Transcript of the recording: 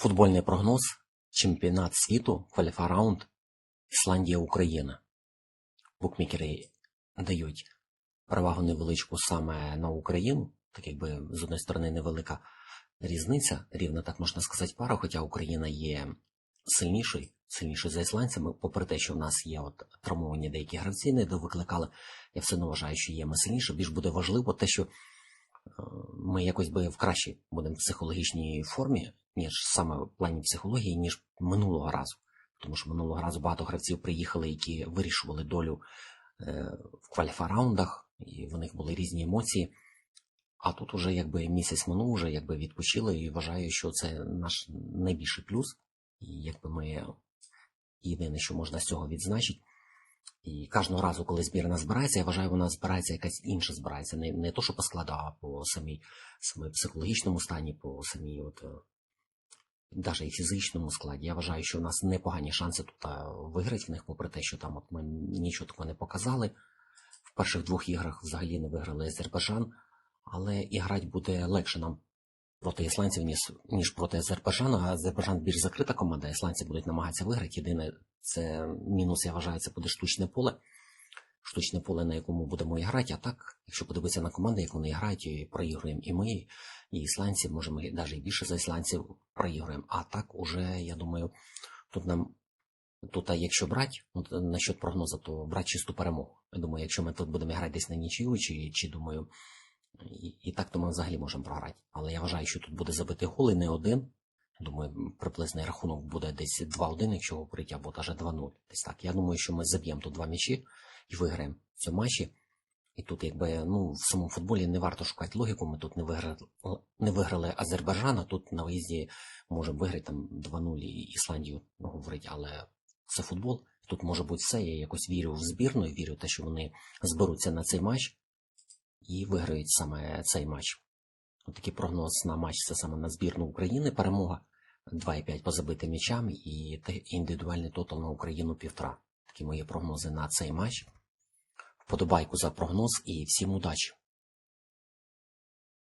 Футбольний прогноз. Чемпіонат світу, кваліфараунд, Ісландія, Україна. Букмекери дають перевагу невеличку саме на Україну, так якби з одної сторони невелика різниця, рівно так можна сказати, пара, хоча Україна є сильнішою, сильнішою за ісландцями, попри те, що в нас є от травмовані деякі гравці, не довикликали, я все одно вважаю, що є ми сильніше. Більш буде важливо те, що е, ми якось би в кращій будемо психологічній формі, ніж саме в плані психології, ніж минулого разу. Тому що минулого разу багато гравців приїхали, які вирішували долю е, в кваліфараундах, і в них були різні емоції. А тут уже якби місяць минув, вже якби відпочили, і вважаю, що це наш найбільший плюс. І якби ми єдине, що можна з цього відзначити. І кожного разу, коли збірна збирається, я вважаю, вона збирається якась інша збирається. Не, не то, що по складу, а по самій, самій психологічному стані, по самій, от, навіть і фізичному складі. Я вважаю, що в нас непогані шанси тут виграти в них, попри те, що там от ми нічого такого не показали. В перших двох іграх взагалі не виграли Азербайджан, але і грати буде легше нам проти ісландців, ніж проти Азербайджану. А Азербайджан більш закрита команда, ісландці будуть намагатися виграти. Єдине, це мінус, я вважаю, це буде штучне поле. Штучне поле, на якому будемо і грати. А так, якщо подивитися на команди, як вони грають, і проігруємо і ми, і ісландці, може ми навіть більше за ісландців проігруємо. А так, уже, я думаю, тут нам. Тут, а якщо брати, от, насчет прогнозу, то брати чисту перемогу. Я думаю, якщо ми тут будемо грати десь на нічию, чи, чи думаю, і, і так то ми взагалі можемо програти. Але я вважаю, що тут буде забити гол і не один. Думаю, приблизний рахунок буде десь 2-1, якщо говорити, або навіть 2-0. Десь так. Я думаю, що ми заб'ємо тут два м'ячі і виграємо цьому матчі. І тут, якби, ну, в самому футболі не варто шукати логіку. Ми тут не виграли, не виграли Азербайджан, а тут на виїзді можемо виграти там 2-0 і Ісландію, говорить, але це футбол. Тут може бути все. Я якось вірю в збірну, вірю в те, що вони зберуться на цей матч і виграють саме цей матч. От такий прогноз на матч це саме на збірну України. Перемога 2,5 по забитим м'ячам і індивідуальний тотал на Україну півтора. Такі мої прогнози на цей матч. Вподобайку за прогноз і всім удачі!